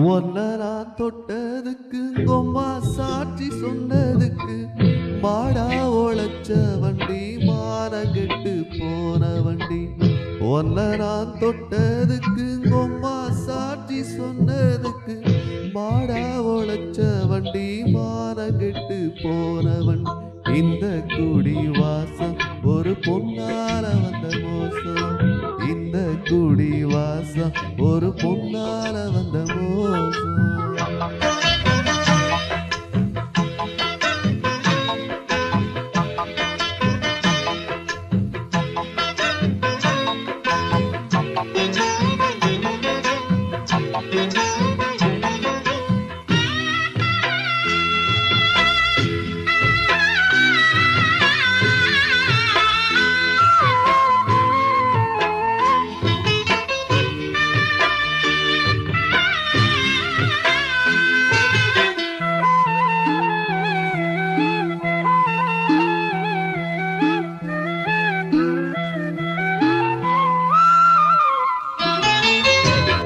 ஒன்ன தொட்டதுக்கு கொம்மா சாட்சி சொன்னதுக்கு மாடா உழைச்ச வண்டி மானகெட்டு போன வண்டி. ஒன்ன தொட்டதுக்கு கொம்மா சாட்சி சொன்னதுக்கு மாடா உழைச்ச வண்டி மான கெட்டு போன வண்டி. இந்த குடி வாசம் ஒரு பொன்னால வந்த மோசம். இந்த குடி வாசம் ஒரு பொன்னால வந்த மோசம்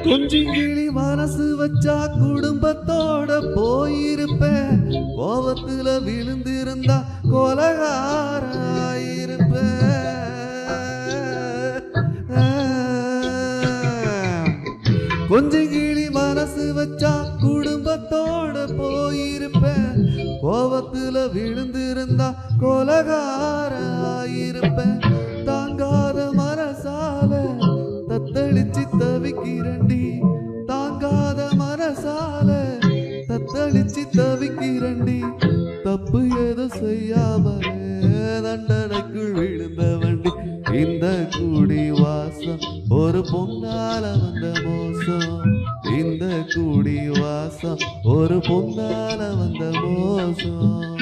துஞ்சிங்கிளி மனசு வச்சா குடும்பத்தோட போயிருப்பேன் கோபத்துல விழுந்திருந்தா கொலகாராயிருப்பேன் கொஞ்சிங்கிளி மனசு வச்சா குடும்பத்தோட போயிருப்பேன் கோபத்துல விழுந்திருந்தா கொலகாராயிருப்பேன் தான் தவிக்கிறண்டி தப்பு எதுவும் செய்யாமலே தண்டனைக்குள் விழுந்த வண்டி. இந்த குடி வாசம் ஒரு பொன்னால வந்த மோசம். இந்த குடி வாசம் ஒரு பொன்னால வந்த மோசம்.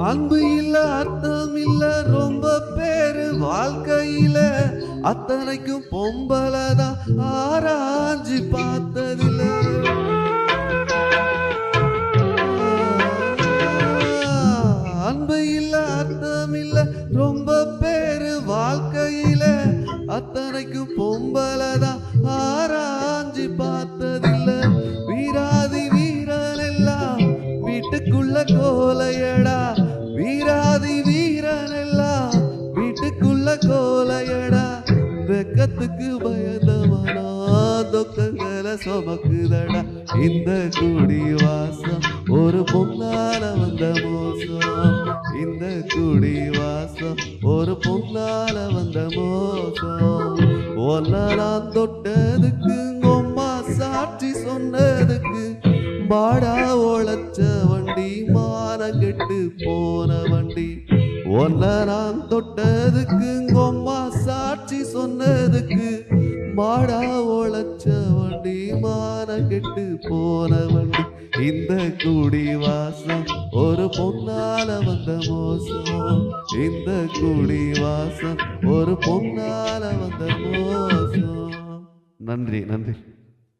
அன்பு இல்ல அர்த்தம் இல்ல ரொம்ப பேரு வாழ்க்கையில அத்தனைக்கும் பொம்பளைதான் ஆராய்ஞ்சு பார்த்ததில்ல. வாழ்க்கையில அத்தனைக்கும் பொம்பலதான் ஆராய்ஞ்சு பார்த்ததில்ல. வீராதி வீரன் எல்லாம் வீட்டுக்குள்ள கோலையடா. வீராதி வீரன் எல்லாம் வீட்டுக்குள்ள கோலையடா. வெக்கத்துக்கு பயந்தவனா தொக்கங்களை சுமக்குதடா. இந்த குடி வாசம் ஒரு பொன்னால வந்த மோசம். இந்த குடி ஒன்ன நான் தொட்டதுக்கு உம்மா சாட்சி சொன்னதுக்கு பாடா உழைச்ச வண்டி மானம் கெட்டு போன வண்டி. ஒன்ன நான் தொட்டதுக்கு உம்மா சாட்சி சொன்னதுக்கு பாடா உழைச்ச வண்டி மானம் கெட்டு போன வண்டி. இந்த குடி வாசம் ஒரு பொன்னால வந்த மோசம். இந்த குடி வாசம் ஒரு பொன்னால வந்த மோசம். நன்றி நன்றி.